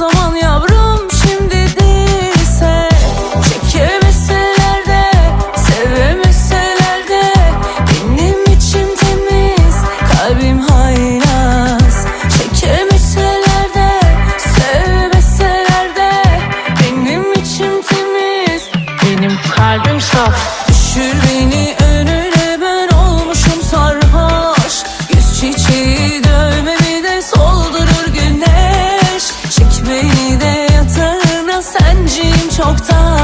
zaman yavrum şimdi değilse? Çekemeseler de sevemeseler de. Benim içim temiz kalbim haylaz. Çekemeseler de sevemeseler de. Benim içim temiz Benim kalbim saf. Düşür beni beni de yatağına senciyim çoktan